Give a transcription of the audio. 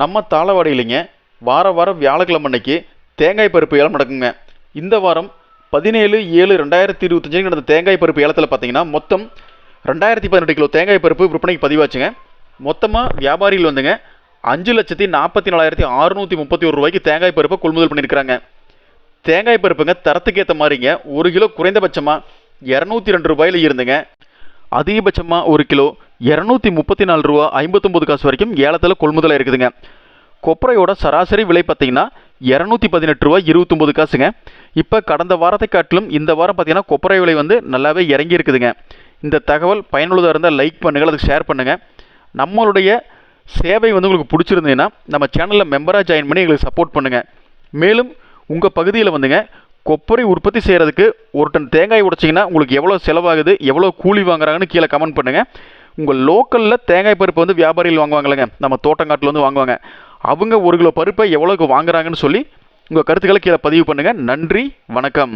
நம்ம தாளவாடியிலைங்க வார வாரம் வியாழக்கிழமை அன்னைக்கு தேங்காய் பருப்பு ஏலம் நடக்குங்க. இந்த வாரம் பதினேழு ஏழு ரெண்டாயிரத்தி இருபத்தஞ்சு நடந்த தேங்காய் பருப்பு ஏலத்தில் பார்த்தீங்கன்னா மொத்தம் ரெண்டாயிரத்தி பதினெட்டு கிலோ தேங்காய் பருப்பு விற்பனைக்கு பதிவாச்சுங்க. மொத்தமாக வியாபாரிகள் வந்துங்க அஞ்சு லட்சத்தி நாற்பத்தி நாலாயிரத்தி அறுநூற்றி முப்பத்தி ஒரு ரூபாய்க்கு தேங்காய் பருப்பை கொள்முதல் பண்ணியிருக்கிறாங்க. தேங்காய் பருப்புங்க தரத்துக்கு ஏற்ற மாதிரிங்க ஒரு கிலோ குறைந்தபட்சமாக இரநூத்தி ரெண்டு ரூபாயில் இருந்துங்க. அதிகபட்சமாக ஒரு கிலோ இரநூத்தி முப்பத்தி நாலு ரூபா ஐம்பத்தொம்பது காசு வரைக்கும் ஏலத்தில் கொள்முதலாக இருக்குதுங்க. கொப்பரையோட சராசரி விலை பார்த்தீங்கன்னா இரநூத்தி பதினெட்டு ரூபா இருபத்தொம்பது காசுங்க. இப்போ கடந்த வாரத்தை காட்டிலும் இந்த வாரம் பார்த்தீங்கன்னா கொப்பரை விலை வந்து நல்லாவே இறங்கி இருக்குதுங்க. இந்த தகவல் பயனுள்ளதாக இருந்தால் லைக் பண்ணுங்கள் அதுக்கு ஷேர் பண்ணுங்கள் நம்மளுடைய சேவை வந்து உங்களுக்கு பிடிச்சிருந்ததுன்னா நம்ம சேனலில் மெம்பராக ஜாயின் பண்ணி எங்களுக்கு சப்போர்ட் பண்ணுங்கள் மேலும் உங்கள் பகுதியில் வந்துங்க கொப்பரை உற்பத்தி செய்கிறதுக்கு ஒரு டன் தேங்காய் உடைச்சிங்கன்னா உங்களுக்கு எவ்வளோ செலவாகுது எவ்வளோ கூலி வாங்குறாங்கன்னு கீழே கமெண்ட் பண்ணுங்கள் உங்கள் லோக்கலில் தேங்காய் பருப்பு வந்து வியாபாரிகள் வாங்குவாங்களேங்க நம்ம தோட்டங்காட்டில் வந்து வாங்குவாங்க. அவங்க ஒரு கிலோ பருப்பை எவ்வளோக்கு வாங்குறாங்கன்னு சொல்லி உங்கள் கருத்துக்களை கீழே பதிவு பண்ணுங்கள் நன்றி வணக்கம்.